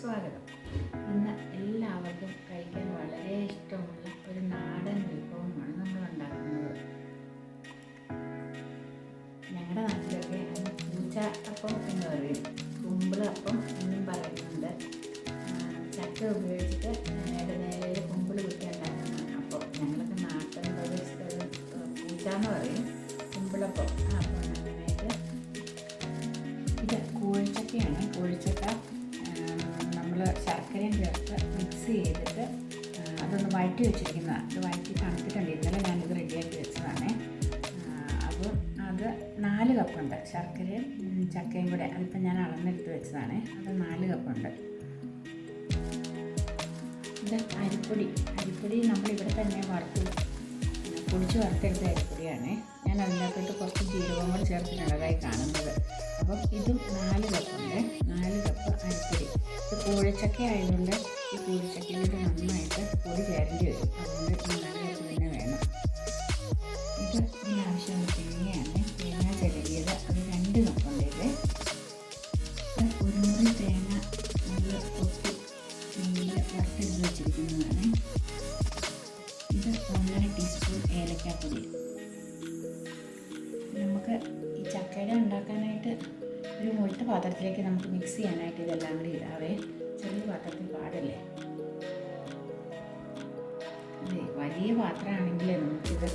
സ്വാഗതം. ഇന്ന് എല്ലാവർക്കും കഴിക്കാൻ വളരെ ഇഷ്ടമുള്ള ഒരു നാടൻ വിഭവമാണ് നമ്മൾ ഉണ്ടാക്കുന്നത്. ഞങ്ങളുടെ നാട്ടിലൊക്കെ പൂച്ച അപ്പം എന്ന് പറയും. കുമ്പിളപ്പം എന്നും പറയുന്നുണ്ട്. ചക്ക ഉപയോഗിച്ചിട്ട് ഇടനേലയിൽ കുമ്പിൾ കുത്തിയുണ്ടാക്കുന്ന അപ്പം ഞങ്ങളൊക്കെ നാട്ടിൻ പ്രദേശത്ത് പൂച്ച എന്ന് പറയും. കുമ്പിളപ്പം. അതൊന്ന് വഴറ്റി വെച്ചിരിക്കുന്നതാണ് അത് വഴറ്റി തണുത്തിട്ടുണ്ട്. ഇന്നലെ ഞാനിത് റെഡിയാക്കി വെച്ചതാണ്. അപ്പോൾ അത് നാല് കപ്പുണ്ട്. ശർക്കരയും ചക്കയും കൂടെ അതിപ്പോൾ ഞാൻ അളന്നെടുത്ത് വെച്ചതാണ്. അത് നാല് കപ്പുണ്ട്. ഇത് അരിപ്പൊടി. അരിപ്പൊടി നമ്മളിവിടെ തന്നെ വറുത്ത് പൊടിച്ച് വറുത്തെടുത്ത അരിപ്പൊടിയാണ്. ഞാൻ അതിനകത്തോട്ട് കുറച്ച് ജീരകം കൂടെ ചേർത്തിട്ടുള്ളതായി കാണുന്നത്. അപ്പം ഇതും നാല് കപ്പുണ്ട്. നാല് കപ്പ് അരിപ്പൊടി. ഇത് കൂഴച്ചക്ക ആയതുകൊണ്ട് ഈ കൂഴച്ചക്കയിലോട്ട് നന്നായിട്ട് പൊടി ചേരേണ്ടി വരും. അതുകൊണ്ട് നല്ല തന്നെ വേണം. ഇത് ഇതിനാവശ്യമുള്ള തേങ്ങയാണ് തേങ്ങ ചിരകിയത്. അത് രണ്ട് കപ്പുണ്ട് ഇത്. ഇത് ഒരു തേങ്ങ നല്ല പൊട്ടി നെയ്യിൽ വറുത്തെടുത്ത് വെച്ചിരിക്കുന്നതാണ്. ഇത് ഒന്നര ടീസ്പൂൺ ഏലക്കാപ്പൊടി. നമുക്ക് ഈ ചക്കയുടെ ഉണ്ടാക്കാനായിട്ട് ഒരു മുഴുത്ത പാത്രത്തിലേക്ക് നമുക്ക് മിക്സ് ചെയ്യാനായിട്ട് ഇതെല്ലാം കൂടി ഇടാവേ. ചെറിയ പാത്രത്തിൽ പാടല്ലേ? അതെ വലിയ പാത്രമാണെങ്കിൽ നമുക്കിത്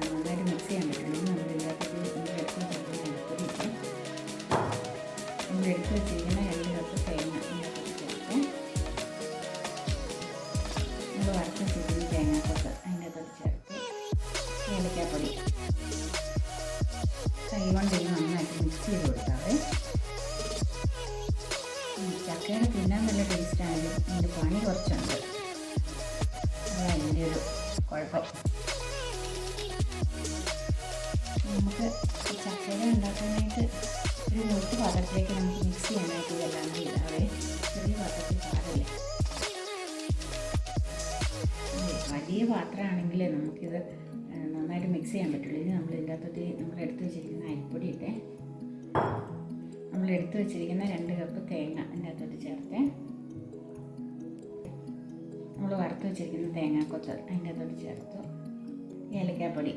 നന്നായിട്ട് മിക്സ് ചെയ്യാൻ പറ്റുള്ളൂ. ഏലക്കാപ്പൊടി ചെയ്ത് നന്നായിട്ട് മിക്സ് ചെയ്ത് കൊടുക്കാവേ ഉം, ചക്കയുടെ തിന്നാൻ നല്ല ടേസ്റ്റായാലും ഇതിന്റെ പണി കുറച്ചുണ്ട്. അതാണ് അതിന്റെ ഒരു കുഴപ്പം. നമുക്ക് ഈ ചക്കയിൽ ഉണ്ടാക്കാനായിട്ട് ഒരു മുഴുത്ത പാത്രത്തിലേക്ക് നമുക്ക് മിക്സ് ചെയ്യാനായിട്ട് ഇതെല്ലാം ചെയ്യാവെ ചെറിയ പാത്രത്തിൽ പാടില്ല. വലിയ പാത്രമാണെങ്കിൽ നമുക്കിത് മിക്സ് ചെയ്യാൻ പറ്റുള്ളൂ. ഇത് നമ്മൾ ഇതിന്റെ നമ്മൾ എടുത്ത് വെച്ചിരിക്കുന്ന അരിപ്പൊടി ഇട്ടേ നമ്മൾ എടുത്ത് വെച്ചിരിക്കുന്ന രണ്ട് കപ്പ് തേങ്ങ അതിന്റെ അകത്തോട്ട് ചേർത്ത്. നമ്മൾ വറുത്ത് വെച്ചിരിക്കുന്ന തേങ്ങാക്കൊത്ത് അതിന്റെ അകത്തോട്ട് ചേർത്തു. ഏലക്കാപ്പൊടി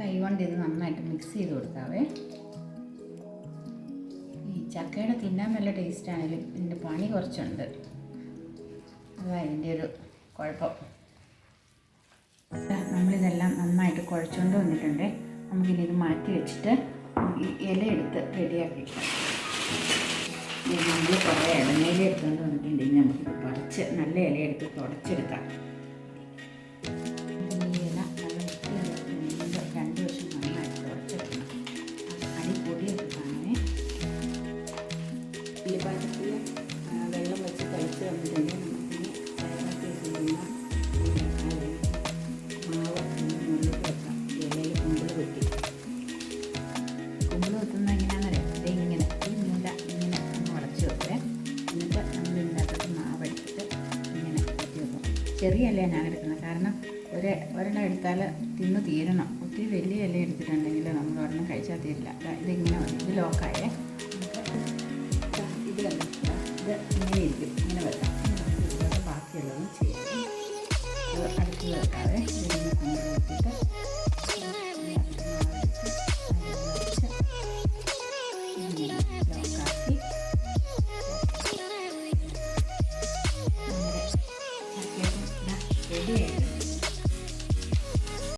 കൈ കൊണ്ട് ഇത് നന്നായിട്ട് മിക്സ് ചെയ്ത് കൊടുക്കാവേ. ഈ ചക്കയുടെ തിന്നാൻ നല്ല ടേസ്റ്റാണെങ്കിലും ഇതിന്റെ പണി കുറച്ചുണ്ട്. അതാണ് ഇതിന്റെ ഒരു കുഴപ്പം. കുഴച്ചുകൊണ്ട് വന്നിട്ടുണ്ട്. നമുക്കിനി ഇത് മാറ്റി വെച്ചിട്ട് ഇല എടുത്ത് റെഡിയാക്കി നമ്മൾ കുറേ ഇളനീല എടുത്തുകൊണ്ട് വന്നിട്ടുണ്ട്. ഇനി നമുക്കിത് പറിച്ച് നല്ല ഇല എടുത്ത് തുടച്ചെടുക്കാം. ചെറിയ ഞാൻ എടുക്കുന്നത്. കാരണം ഒരു ഒരെണ്ണം എടുത്താൽ തിന്ന് തീരണം. ഒത്തിരി വലിയ ഇല എടുത്തിട്ടുണ്ടെങ്കിൽ നമ്മൾ ഒരെണ്ണം കഴിച്ചാൽ തീരില്ല. ഇതിങ്ങനെ ഇത് ലോക്കായേ